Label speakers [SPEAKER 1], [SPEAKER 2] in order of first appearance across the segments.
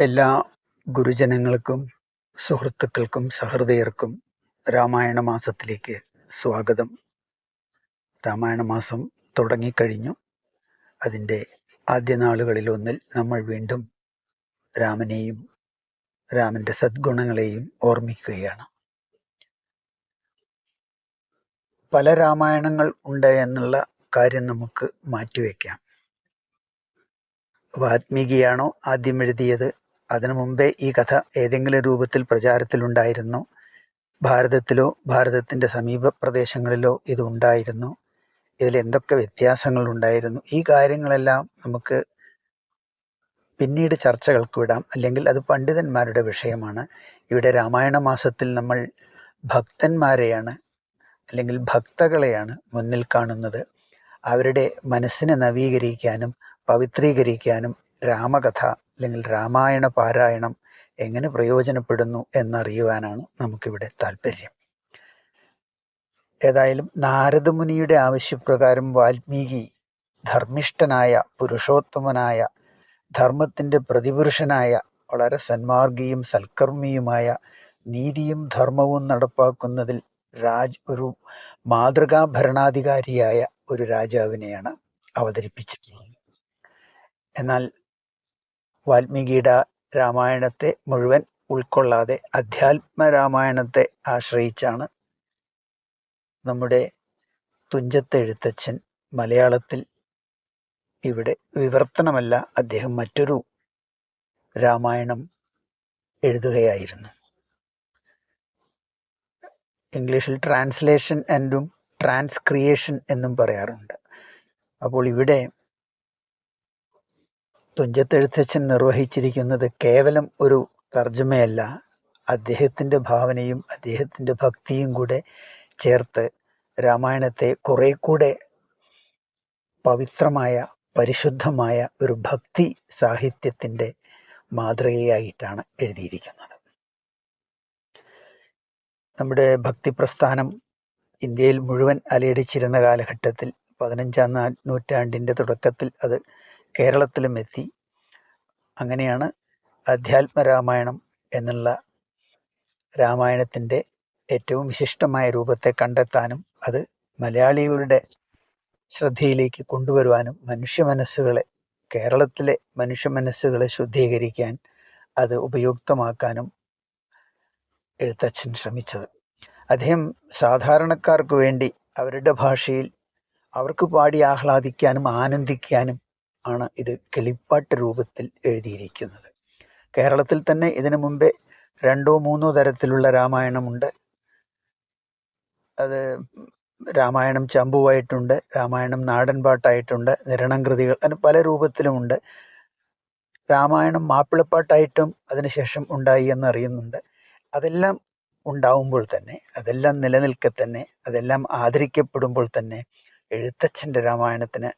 [SPEAKER 1] എല്ലാ ഗുരുജനങ്ങൾക്കും സുഹൃത്തുക്കൾക്കും സഹൃദയർക്കും രാമായണ മാസത്തിലേക്ക് സ്വാഗതം. രാമായണ മാസം തുടങ്ങിക്കഴിഞ്ഞു. അതിന്റെ ആദ്യ നാളുകളിലൊന്നിൽ നമ്മൾ വീണ്ടും രാമനെയും രാമന്റെ സദ്ഗുണങ്ങളെയും ഓർമ്മിക്കുകയാണ്. പല രാമായണങ്ങൾ ഉണ്ട് എന്നുള്ള കാര്യം നമുക്ക് മാറ്റിവെക്കാം. വാത്മീകിയാണോ ആദ്യം എഴുതിയത്? അതിനു മുമ്പേ ഈ കഥ ഏതെങ്കിലും രൂപത്തിൽ പ്രചാരത്തിലുണ്ടായിരുന്നു. ഭാരതത്തിലോ ഭാരതത്തിന്റെ സമീപ പ്രദേശങ്ങളിലോ ഇത് ഉണ്ടായിരുന്നു. വ്യത്യാസങ്ങൾ ഉണ്ടായിരുന്നു ഈ കാര്യങ്ങളെല്ലാം നമുക്ക് പിന്നീട് ചർച്ചകൾക്ക് വിടാം. അല്ലെങ്കിൽ അത് പണ്ഡിതന്മാരുടെ വിഷയമാണ്. ഇവിടെ രാമായണ മാസത്തിൽ നമ്മൾ ഭക്തന്മാരെയാണ് അല്ലെങ്കിൽ ഭക്തകളെയാണ് മുന്നിൽ കാണുന്നത്. അവരുടെ മനസ്സിനെ നവീകരിക്കാനും പവിത്രീകരിക്കാനും രാമകഥ അല്ലെങ്കിൽ രാമായണ പാരായണം എങ്ങനെ പ്രയോജനപ്പെടുന്നു എന്നറിയുവാനാണ് നമുക്കിവിടെ താല്പര്യം. ഏതായാലും നാരദമുനിയുടെ ആവശ്യപ്രകാരം വാൽമീകി ധർമ്മിഷ്ഠനായ പുരുഷോത്തമനായ ധർമ്മത്തിന്റെ പ്രതിപുരുഷനായ വളരെ സന്മാർഗിയും സൽക്കർമ്മിയുമായ നീതിയും ധർമ്മവും നടപ്പാക്കുന്നതിൽ രാജ് ഒരു മാതൃകാ ഭരണാധികാരിയായ ഒരു രാജാവിനെയാണ് അവതരിപ്പിച്ചിട്ടുള്ളത്. എന്നാൽ വാൽമീകിയുടെ രാമായണത്തെ മുഴുവൻ ഉൾക്കൊള്ളാതെ അധ്യാത്മ രാമായണത്തെ ആശ്രയിച്ചാണ് നമ്മുടെ തുഞ്ചത്തെഴുത്തച്ഛൻ മലയാളത്തിൽ ഇവിടെ വിവർത്തനമല്ല അദ്ദേഹം മറ്റൊരു രാമായണം എഴുതുകയായിരുന്നു. ഇംഗ്ലീഷിൽ ട്രാൻസ്ലേഷൻ എന്നും ട്രാൻസ്ക്രിയേഷൻ എന്നും പറയാറുണ്ട്. അപ്പോൾ ഇവിടെ തുഞ്ചത്തെഴുത്തച്ഛൻ നിർവഹിച്ചിരിക്കുന്നത് കേവലം ഒരു തർജമയല്ല. അദ്ദേഹത്തിന്റെ ഭാവനയും അദ്ദേഹത്തിന്റെ ഭക്തിയും കൂടെ ചേർത്ത് രാമായണത്തെ കുറേ കൂടെ പവിത്രമായ പരിശുദ്ധമായ ഒരു ഭക്തി സാഹിത്യത്തിന്റെ മാതൃകയായിട്ടാണ് എഴുതിയിരിക്കുന്നത്. നമ്മുടെ ഭക്തി പ്രസ്ഥാനം ഇന്ത്യയിൽ മുഴുവൻ അലയടിച്ചിരുന്ന കാലഘട്ടത്തിൽ പതിനഞ്ചാം നൂറ്റാണ്ടിന്റെ തുടക്കത്തിൽ അത് കേരളത്തിലും എത്തി അങ്ങനെയാണ് അധ്യാത്മ രാമായണം എന്നുള്ള രാമായണത്തിന്റെ ഏറ്റവും വിശിഷ്ടമായ രൂപത്തെ കണ്ടെത്താനും അത് മലയാളികളുടെ ശ്രദ്ധയിലേക്ക് കൊണ്ടുവരുവാനും മനുഷ്യ മനസ്സുകളെ കേരളത്തിലെ മനുഷ്യ മനസ്സുകളെ ശുദ്ധീകരിക്കാൻ അത് ഉപയുക്തമാക്കാനും എഴുത്തച്ഛൻ ശ്രമിച്ചത്. അദ്ദേഹം സാധാരണക്കാർക്ക് വേണ്ടി അവരുടെ ഭാഷയിൽ അവർക്ക് പാടി ആഹ്ലാദിക്കാനും ആനന്ദിക്കാനും ആണ് ഇത് കിളിപ്പാട്ട് രൂപത്തിൽ എഴുതിയിരിക്കുന്നത്. കേരളത്തിൽ തന്നെ ഇതിനു മുമ്പേ രണ്ടോ മൂന്നോ തരത്തിലുള്ള രാമായണമുണ്ട്. അത് രാമായണം ചമ്പുവായിട്ടുണ്ട് രാമായണം നാടൻ പാട്ടായിട്ടുണ്ട് നിരണം കൃതികൾ അങ്ങനെ പല രൂപത്തിലുമുണ്ട്. രാമായണം മാപ്പിളപ്പാട്ടായിട്ടും അതിനുശേഷം ഉണ്ടായി എന്നറിയുന്നുണ്ട് അതെല്ലാം ഉണ്ടാവുമ്പോൾ തന്നെ അതെല്ലാം നിലനിൽക്കെ തന്നെ അതെല്ലാം ആദരിക്കപ്പെടുമ്പോൾ തന്നെ എഴുത്തച്ഛന്റെ രാമായണത്തിന്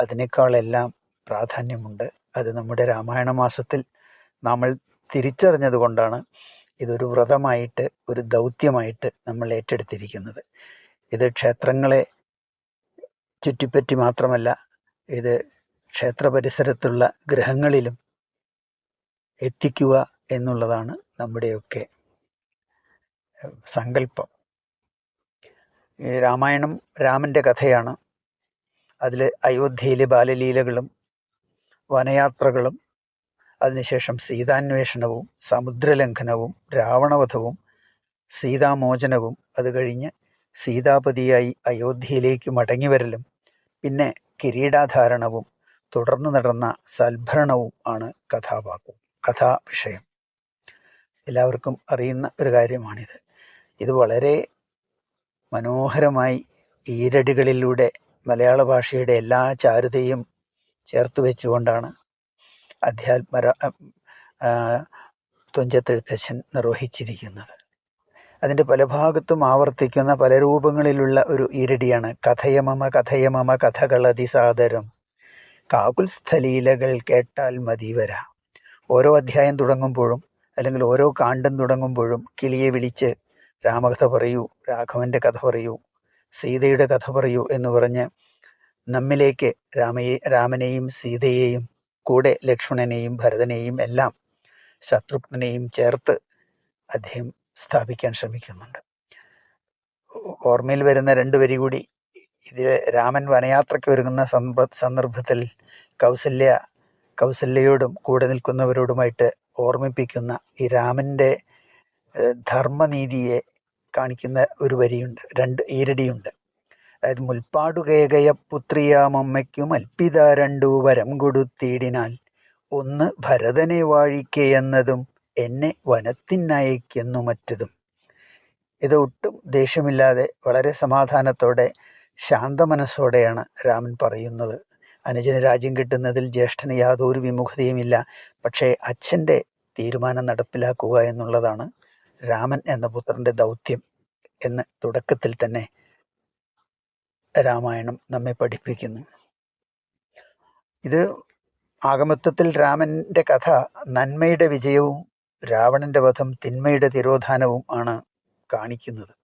[SPEAKER 1] അതിനേക്കാളെല്ലാം പ്രാധാന്യമുണ്ട്. അത് നമ്മുടെ രാമായണ മാസത്തിൽ നമ്മൾ തിരിച്ചറിഞ്ഞത് കൊണ്ടാണ് ഇതൊരു വ്രതമായിട്ട് ഒരു ദൗത്യമായിട്ട് നമ്മൾ ഏറ്റെടുത്തിരിക്കുന്നത്. ഇത് ക്ഷേത്രങ്ങളെ ചുറ്റിപ്പറ്റി മാത്രമല്ല ഇത് ക്ഷേത്ര പരിസരത്തുള്ള ഗ്രഹങ്ങളിലും എത്തിക്കുക എന്നുള്ളതാണ് നമ്മുടെയൊക്കെ സങ്കല്പം. ഈ രാമായണം രാമന്റെ കഥയാണ് അതിൽ അയോധ്യയിലെ ബാലലീലകളും വനയാത്രകളും അതിനുശേഷം സീതാന്വേഷണവും സമുദ്രലംഘനവും രാവണവധവും സീതാമോചനവും അത് കഴിഞ്ഞ് സീതാപതിയായി അയോധ്യയിലേക്ക് മടങ്ങിവരലും പിന്നെ കിരീടാധാരണവും തുടർന്ന് നടന്ന സൽഭരണവും ആണ് കഥാപാത്രം കഥാവിഷയം. എല്ലാവർക്കും അറിയുന്ന ഒരു കാര്യമാണിത്. ഇത് വളരെ മനോഹരമായി ഈരടികളിലൂടെ മലയാള ഭാഷയുടെ എല്ലാ ചാരുതയും ചേർത്ത് വെച്ചുകൊണ്ടാണ് അധ്യാത്മ തുഞ്ചത്തെഴുത്തച്ഛൻ നിർവഹിച്ചിരിക്കുന്നത്. അതിന്റെ പല ഭാഗത്തും ആവർത്തിക്കുന്ന പല രൂപങ്ങളിലുള്ള ഒരു ഈരടിയാണ്. കഥയമമ കഥയമമ കഥകളതിസാദരം. കാകുൽ സ്ഥലീലകൾ കേട്ടാൽ മതി വരാ. ഓരോ അധ്യായം തുടങ്ങുമ്പോഴും അല്ലെങ്കിൽ ഓരോ കാണ്ടം തുടങ്ങുമ്പോഴും കിളിയെ വിളിച്ച് രാമകഥ പറയൂ രാഘവന്റെ കഥ പറയൂ സീതയുടെ കഥ പറയൂ എന്ന് പറഞ്ഞ് നമ്മിലേക്ക് രാമയെ രാമനെയും സീതയെയും കൂടെ ലക്ഷ്മണനെയും ഭരതനെയും എല്ലാം ശത്രുഘ്നെയും ചേർത്ത് അദ്ദേഹം സ്ഥാപിക്കാൻ ശ്രമിക്കുന്നുണ്ട്. ഓർമ്മയിൽ വരുന്ന രണ്ട് വരി കൂടി. ഇതിൽ രാമൻ വനയാത്രയ്ക്ക് ഒരുങ്ങുന്ന സന്ദർഭ സന്ദർഭത്തിൽ കൗസല്യ കൗസല്യയോടും കൂടെ നിൽക്കുന്നവരോടുമായിട്ട് ഓർമ്മിപ്പിക്കുന്ന ഈ രാമന്റെ ധർമ്മനീതിയെ കാണിക്കുന്ന ഒരു വരിയുണ്ട്. രണ്ട് ഈരടിയുണ്ട്. അതായത് മുൽപ്പാടുകേകയ പുത്രിയാമമ്മയ്ക്കും അൽപ്പിത രണ്ടു വരം കൊടുത്തിടിനാൽ ഒന്ന് ഭരതനെ വാഴിക്ക എന്നതും എന്നെ വനത്തിനയക്കെന്നു മറ്റതും. ഇത് ഒട്ടും ദേഷ്യമില്ലാതെ വളരെ സമാധാനത്തോടെ ശാന്ത മനസ്സോടെയാണ് രാമൻ പറയുന്നത്. അനുജന് രാജ്യം കിട്ടുന്നതിൽ ജ്യേഷ്ഠന് യാതൊരു വിമുഖതയുമില്ല. പക്ഷേ അച്ഛന്റെ തീരുമാനം നടപ്പിലാക്കുക എന്നുള്ളതാണ് രാമൻ എന്ന പുത്രന്റെ ദൗത്യം എന്ന് തുടക്കത്തിൽ തന്നെ രാമായണം നമ്മെ പഠിപ്പിക്കുന്നു. ഇത് ആഗമത്വത്തിൽ രാമന്റെ കഥ നന്മയുടെ വിജയവും രാവണന്റെ വധം തിന്മയുടെ തിരോധാനവും ആണ് കാണിക്കുന്നത്.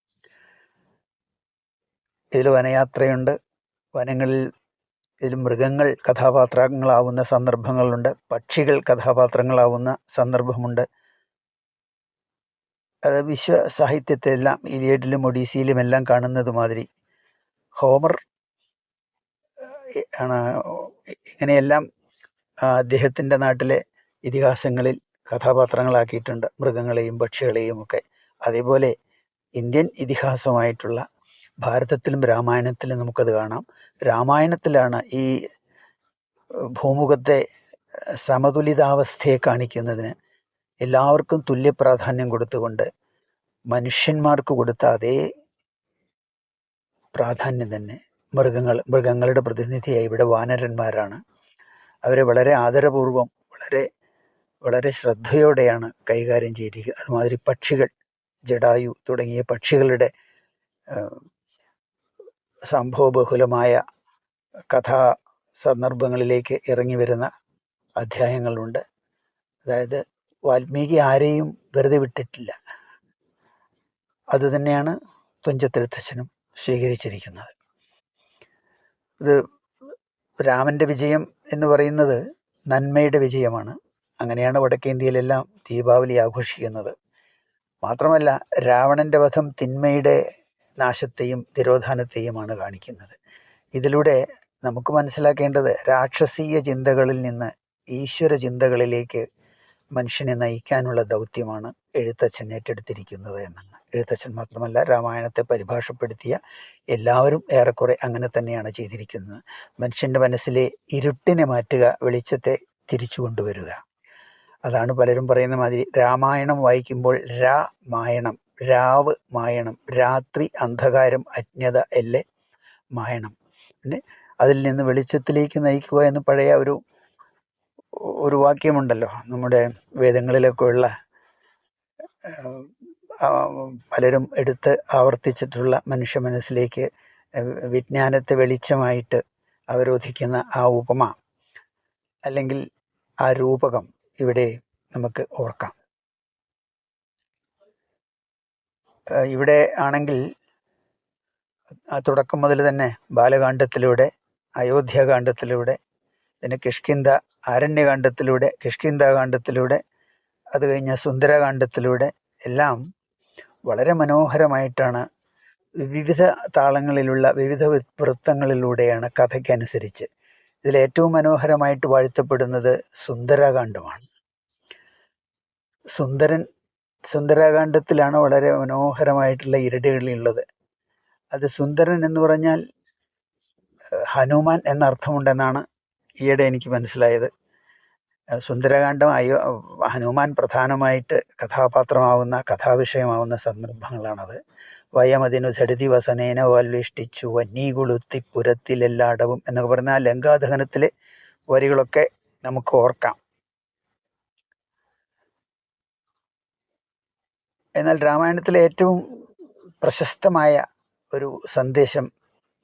[SPEAKER 1] ഇതിൽ വനയാത്രയുണ്ട്. വനങ്ങളിൽ ഇതിൽ മൃഗങ്ങൾ കഥാപാത്രങ്ങളാവുന്ന സന്ദർഭങ്ങളുണ്ട്. പക്ഷികൾ കഥാപാത്രങ്ങളാവുന്ന സന്ദർഭമുണ്ട്. അത് വിശ്വ സാഹിത്യത്തെല്ലാം ഇലിയഡിലും ഒഡീസിയിലും എല്ലാം കാണുന്നത് മാതിരി. ഹോമർ ആണ് ഇങ്ങനെയെല്ലാം അദ്ദേഹത്തിന്റെ നാട്ടിലെ ഇതിഹാസങ്ങളിൽ കഥാപാത്രങ്ങളാക്കിയിട്ടുണ്ട്. മൃഗങ്ങളെയും പക്ഷികളെയും ഒക്കെ. അതേപോലെ ഇന്ത്യൻ ഇതിഹാസമായിട്ടുള്ള ഭാരതത്തിലും രാമായണത്തിലും നമുക്കത് കാണാം. രാമായണത്തിലാണ് ഈ ഭൂമുഖത്തെ സമതുലിതാവസ്ഥയെ കാണിക്കുന്നതിന് എല്ലാവർക്കും തുല്യ പ്രാധാന്യം കൊടുത്തുകൊണ്ട് മനുഷ്യന്മാർക്ക് കൊടുത്ത അതേ പ്രാധാന്യം തന്നെ മൃഗങ്ങൾ മൃഗങ്ങളുടെ പ്രതിനിധിയായി ഇവിടെ വാനരന്മാരാണ്. അവരെ വളരെ ആദരപൂർവം വളരെ വളരെ ശ്രദ്ധയോടെയാണ് കൈകാര്യം ചെയ്തിരിക്കുന്നത് അതുമാതിരി പക്ഷികൾ ജഡായു തുടങ്ങിയ പക്ഷികളുടെ സംഭവബഹുലമായ കഥാ സന്ദർഭങ്ങളിലേക്ക് ഇറങ്ങി വരുന്ന അധ്യായങ്ങളുണ്ട്. അതായത് വാൽമീകി ആരെയും വെറുതെ വിട്ടിട്ടില്ല. അതുതന്നെയാണ് തുഞ്ചത്തെഴുത്തച്ഛനും സ്വീകരിച്ചിരിക്കുന്നത്. ഇത് രാമന്റെ വിജയം എന്ന് പറയുന്നത് നന്മയുടെ വിജയമാണ്. അങ്ങനെയാണ് വടക്കേ ഇന്ത്യയിലെല്ലാം ദീപാവലി ആഘോഷിക്കുന്നത്. മാത്രമല്ല രാവണന്റെ വധം തിന്മയുടെ നാശത്തെയും തിരോധാനത്തെയുമാണ് കാണിക്കുന്നത്. ഇതിലൂടെ നമുക്ക് മനസ്സിലാക്കേണ്ടത് രാക്ഷസീയ ചിന്തകളിൽ നിന്ന് ഈശ്വര ചിന്തകളിലേക്ക് മനുഷ്യനെ നയിക്കാനുള്ള ദൗത്യമാണ് എഴുത്തച്ഛൻ ഏറ്റെടുത്തിരിക്കുന്നത് എന്നാണ്. എഴുത്തച്ഛൻ മാത്രമല്ല രാമായണത്തെ പരിഭാഷപ്പെടുത്തിയ എല്ലാവരും ഏറെക്കുറെ അങ്ങനെ തന്നെയാണ് ചെയ്തിരിക്കുന്നത്. മനുഷ്യന്റെ മനസ്സിലെ ഇരുട്ടിനെ മാറ്റുക വെളിച്ചത്തെ തിരിച്ചു കൊണ്ടുവരിക. അതാണ് പലരും പറയുന്ന മാതിരി രാമായണം വായിക്കുമ്പോൾ രാമായണം രാവ് മായണം രാത്രി അന്ധകാരം അജ്ഞത എല്ലെ മായണം. പിന്നെ അതിൽ നിന്ന് വെളിച്ചത്തിലേക്ക് നയിക്കുക എന്ന് പഴയ ഒരു ഒരു വാക്യമുണ്ടല്ലോ നമ്മുടെ വേദങ്ങളിലൊക്കെയുള്ള പലരും എടുത്ത് ആവർത്തിച്ചിട്ടുള്ള മനുഷ്യ മനസ്സിലേക്ക് വിജ്ഞാനത്തെ വെളിച്ചമായിട്ട് അവരോധിക്കുന്ന ആ ഉപമ അല്ലെങ്കിൽ ആ രൂപകം ഇവിടെ നമുക്ക് ഓർക്കാം. ഇവിടെ ആണെങ്കിൽ തുടക്കം മുതൽ തന്നെ ബാലകാണ്ഡത്തിലൂടെ അയോധ്യാകാന്ഡത്തിലൂടെ പിന്നെ കിഷ്കിന്ത ആരണ്യകാന്ഡത്തിലൂടെ കിഷ്കിന്താകാന്ഡത്തിലൂടെ അത് കഴിഞ്ഞ സുന്ദരകാന്ഡത്തിലൂടെ എല്ലാം വളരെ മനോഹരമായിട്ടാണ് വിവിധ താളങ്ങളിലുള്ള വിവിധ വൃത്തങ്ങളിലൂടെയാണ് കഥയ്ക്കനുസരിച്ച്. ഇതിലേറ്റവും മനോഹരമായിട്ട് വാഴ്ത്തപ്പെടുന്നത് സുന്ദരകാന്ഡമാണ് സുന്ദരൻ സുന്ദരകാന്ഡത്തിലാണ് വളരെ മനോഹരമായിട്ടുള്ള ഇരടികളുള്ളത് അത് സുന്ദരൻ എന്ന് പറഞ്ഞാൽ ഹനുമാൻ എന്ന അർത്ഥമുണ്ടെന്നാണ് ഈയിടെ എനിക്ക് മനസ്സിലായത് സുന്ദരകാന്ഡം അയ്യോ ഹനുമാൻ പ്രധാനമായിട്ട് കഥാപാത്രമാവുന്ന കഥാവിഷയമാവുന്ന സന്ദർഭങ്ങളാണത്. വയമതിനു സടിതി വസനേന വല്ലിഷ്ടിച്ചു വന്നീ കൊളുത്തി പുരത്തിലെല്ലാടവും എന്നൊക്കെ പറഞ്ഞ ആ ലങ്കാദഹനത്തിലെ വരികളൊക്കെ നമുക്ക് ഓർക്കാം. എന്നാൽ രാമായണത്തിലെ ഏറ്റവും പ്രശസ്തമായ ഒരു സന്ദേശം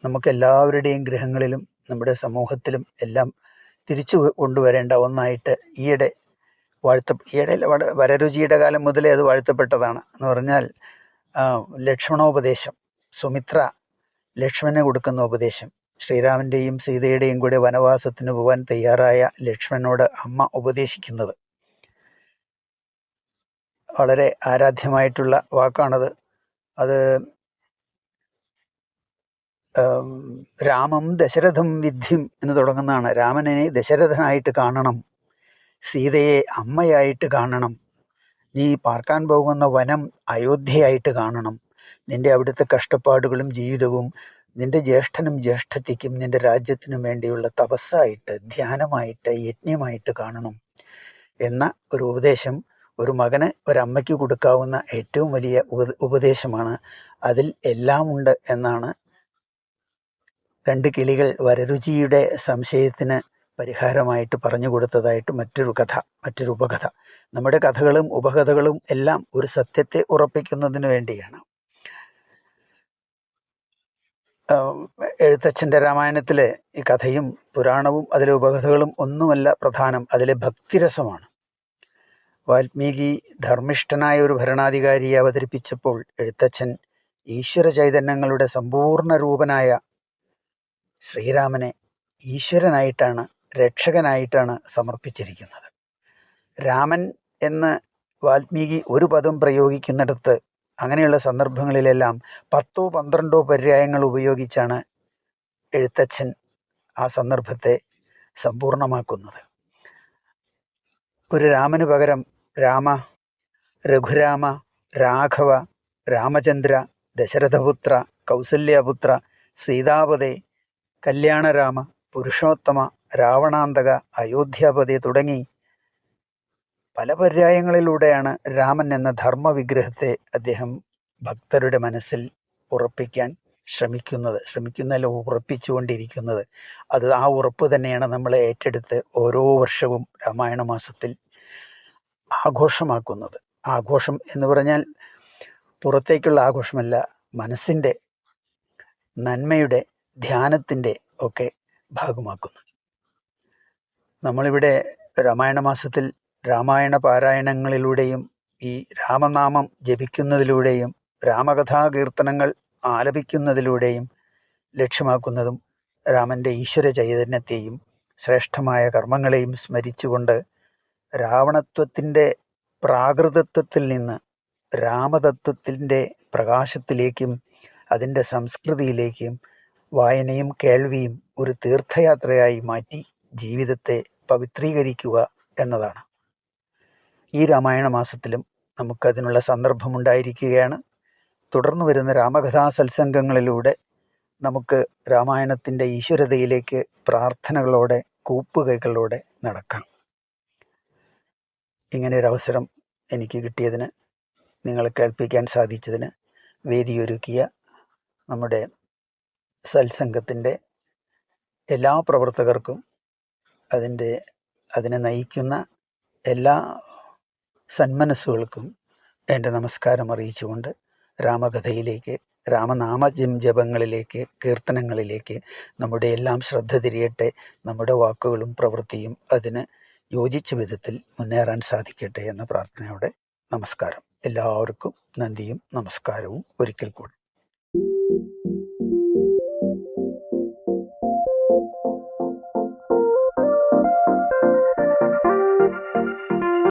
[SPEAKER 1] നമുക്ക് എല്ലാവരുടെയും ഗൃഹങ്ങളിലും നമ്മുടെ സമൂഹത്തിലും എല്ലാം തിരിച്ചു കൊണ്ടുവരേണ്ട ഒന്നായിട്ട് ഈയിടെ വാഴ്ത്ത ഈയിടെ വരരുചിയുടെ കാലം മുതലേ അത് വാഴ്ത്തപ്പെട്ടതാണ്. എന്ന് പറഞ്ഞാൽ ലക്ഷ്മണോപദേശം സുമിത്ര ലക്ഷ്മണന് കൊടുക്കുന്ന ഉപദേശം. ശ്രീരാമന്റെയും സീതയുടെയും കൂടെ വനവാസത്തിന് പോകാൻ തയ്യാറായ ലക്ഷ്മണനോട് അമ്മ ഉപദേശിക്കുന്നത്. വളരെ ആരാധ്യമായിട്ടുള്ള വാക്കാണത്. അത് രാമം ദശരഥം വിദ്ധിം എന്ന് തുടങ്ങുന്നതാണ്. രാമനെ ദശരഥനായിട്ട് കാണണം. സീതയെ അമ്മയായിട്ട് കാണണം. നീ പാർക്കാൻ പോകുന്ന വനം അയോധ്യയായിട്ട് കാണണം. നിന്റെ അവിടുത്തെ കഷ്ടപ്പാടുകളും ജീവിതവും നിന്റെ ജ്യേഷ്ഠനും ജ്യേഷ്ഠത്തിക്കും നിന്റെ രാജ്യത്തിനും വേണ്ടിയുള്ള തപസ്സായിട്ട് ധ്യാനമായിട്ട് യജ്ഞമായിട്ട് കാണണം. എന്ന ഒരു ഉപദേശം ഒരു മകന് ഒരമ്മയ്ക്ക് കൊടുക്കാവുന്ന ഏറ്റവും വലിയ ഉപദേശമാണ്. അതിൽ എല്ലാമുണ്ട് എന്നാണ് രണ്ട് കിളികൾ വരരുചിയുടെ സംശയത്തിന് പരിഹാരമായിട്ട് പറഞ്ഞു കൊടുത്തതായിട്ട് മറ്റൊരു കഥ മറ്റൊരു ഉപകഥ. നമ്മുടെ കഥകളും ഉപകഥകളും എല്ലാം ഒരു സത്യത്തെ ഉറപ്പിക്കുന്നതിന് വേണ്ടിയാണ്. എഴുത്തച്ഛന്റെ രാമായണത്തിലെ ഈ കഥയും പുരാണവും അതിലെ ഉപകഥകളും ഒന്നുമല്ല പ്രധാനം അതിലെ ഭക്തിരസമാണ്. വാൽമീകി ധർമ്മിഷ്ഠനായ ഒരു ഭരണാധികാരിയെ അവതരിപ്പിച്ചപ്പോൾ എഴുത്തച്ഛൻ ഈശ്വര ചൈതന്യങ്ങളുടെ സമ്പൂർണ രൂപനായ ശ്രീരാമനെ ഈശ്വരനായിട്ടാണ് രക്ഷകനായിട്ടാണ് സമർപ്പിച്ചിരിക്കുന്നത്. രാമൻ എന്ന് വാൽമീകി ഒരു പദം പ്രയോഗിക്കുന്നിടത്ത് അങ്ങനെയുള്ള സന്ദർഭങ്ങളിലെല്ലാം പത്തോ പന്ത്രണ്ടോ പര്യായങ്ങൾ ഉപയോഗിച്ചാണ് എഴുത്തച്ഛൻ ആ സന്ദർഭത്തെ സമ്പൂർണമാക്കുന്നത്. ഒരു രാമന് പകരം രാമ രഘുരാമ രാഘവ രാമചന്ദ്ര ദശരഥപുത്ര കൗസല്യപുത്ര സീതാപതേ കല്യാണരാമ പുരുഷോത്തമ രാവണാന്തക അയോധ്യാപതി തുടങ്ങി പല പര്യായങ്ങളിലൂടെയാണ് രാമൻ എന്ന ധർമ്മവിഗ്രഹത്തെ അദ്ദേഹം ഭക്തരുടെ മനസ്സിൽ ഉറപ്പിക്കാൻ ശ്രമിക്കുന്നത് ശ്രമിക്കുന്നതിൽ ഉറപ്പിച്ചുകൊണ്ടിരിക്കുന്നത്. അത് ആ ഉറപ്പ് തന്നെയാണ് നമ്മൾ ഏറ്റെടുത്ത് ഓരോ വർഷവും രാമായണ മാസത്തിൽ ആഘോഷമാക്കുന്നത്. ആഘോഷം എന്ന് പറഞ്ഞാൽ പുറത്തേക്കുള്ള ആഘോഷമല്ല മനസ്സിന്റെ നന്മയുടെ ധ്യാനത്തിന്റെ ഒക്കെ ഭാഗമാക്കുന്നു. നമ്മളിവിടെ രാമായണ മാസത്തിൽ രാമായണ പാരായണങ്ങളിലൂടെയും ഈ രാമനാമം ജപിക്കുന്നതിലൂടെയും രാമകഥാകീർത്തനങ്ങൾ ആലപിക്കുന്നതിലൂടെയും ലക്ഷ്യമാക്കുന്നതും രാമന്റെ ഈശ്വര ചൈതന്യത്തെയും ശ്രേഷ്ഠമായ കർമ്മങ്ങളെയും സ്മരിച്ചുകൊണ്ട് രാവണത്വത്തിന്റെ പ്രാകൃതത്വത്തിൽ നിന്ന് രാമതത്വത്തിന്റെ പ്രകാശത്തിലേക്കും അതിന്റെ സംസ്കൃതിയിലേക്കും വായനയും കേൾവിയും ഒരു തീർത്ഥയാത്രയായി മാറ്റി ജീവിതത്തെ പവിത്രീകരിക്കുക എന്നതാണ്. ഈ രാമായണ മാസത്തിലും നമുക്കതിനുള്ള സന്ദർഭമുണ്ടായിരിക്കുകയാണ്. തുടർന്നു വരുന്ന രാമകഥാ സത്സംഗങ്ങളിലൂടെ നമുക്ക് രാമായണത്തിന്റെ ഈശ്വരതയിലേക്ക് പ്രാർത്ഥനകളോടെ കൂപ്പുകൈകളോടെ നടക്കാം. ഇങ്ങനെ ഒരു അവസരം എനിക്ക് കിട്ടിയതിന് നിങ്ങളെ കേൾപ്പിക്കാൻ സാധിച്ചതിന് വേദിയൊരുക്കിയ നമ്മുടെ സത്സംഗത്തിന്റെ എല്ലാ പ്രവർത്തകർക്കും അതിന്റെ അതിനെ നയിക്കുന്ന എല്ലാ സന്മനസ്സുകൾക്കും എന്റെ നമസ്കാരം അറിയിച്ചുകൊണ്ട് രാമകഥയിലേക്ക് രാമനാമ ജം ജപങ്ങളിലേക്ക് കീർത്തനങ്ങളിലേക്ക് നമ്മുടെ എല്ലാം ശ്രദ്ധ തിരിയട്ടെ. നമ്മുടെ വാക്കുകളും പ്രവൃത്തിയും അതിന് യോജിച്ച വിധത്തിൽ മുന്നേറാൻ സാധിക്കട്ടെ എന്ന പ്രാർത്ഥനയോടെ നമസ്കാരം. എല്ലാവർക്കും നന്ദിയും നമസ്കാരവും. ഒരിക്കൽ കൂടി.